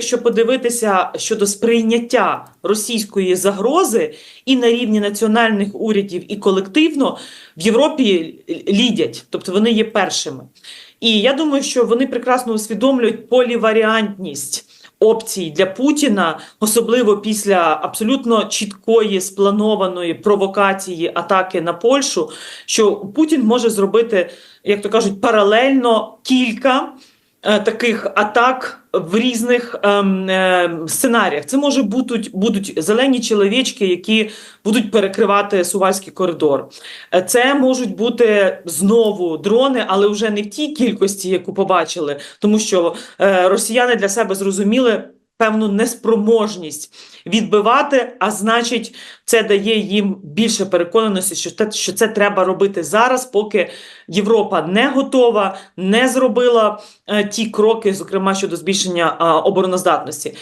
Якщо подивитися щодо сприйняття російської загрози і на рівні національних урядів, і колективно в Європі лідять, тобто вони є першими. І я думаю, що вони прекрасно усвідомлюють поліваріантність опцій для Путіна, особливо після абсолютно чіткої спланованої провокації атаки на Польщу, що Путін може зробити, як то кажуть, паралельно кілька таких атак в різних ем, е, сценаріях. Це може будуть, будуть зелені чоловічки, які будуть перекривати сувальський коридор. Е, Це можуть бути знову дрони, але вже не в тій кількості, яку побачили, тому що е, росіяни для себе зрозуміли. Певну неспроможність відбивати, а значить, це дає їм більше переконаності, що те, що це треба робити зараз, поки Європа не готова, не зробила е, ті кроки, зокрема щодо збільшення е, обороноздатності.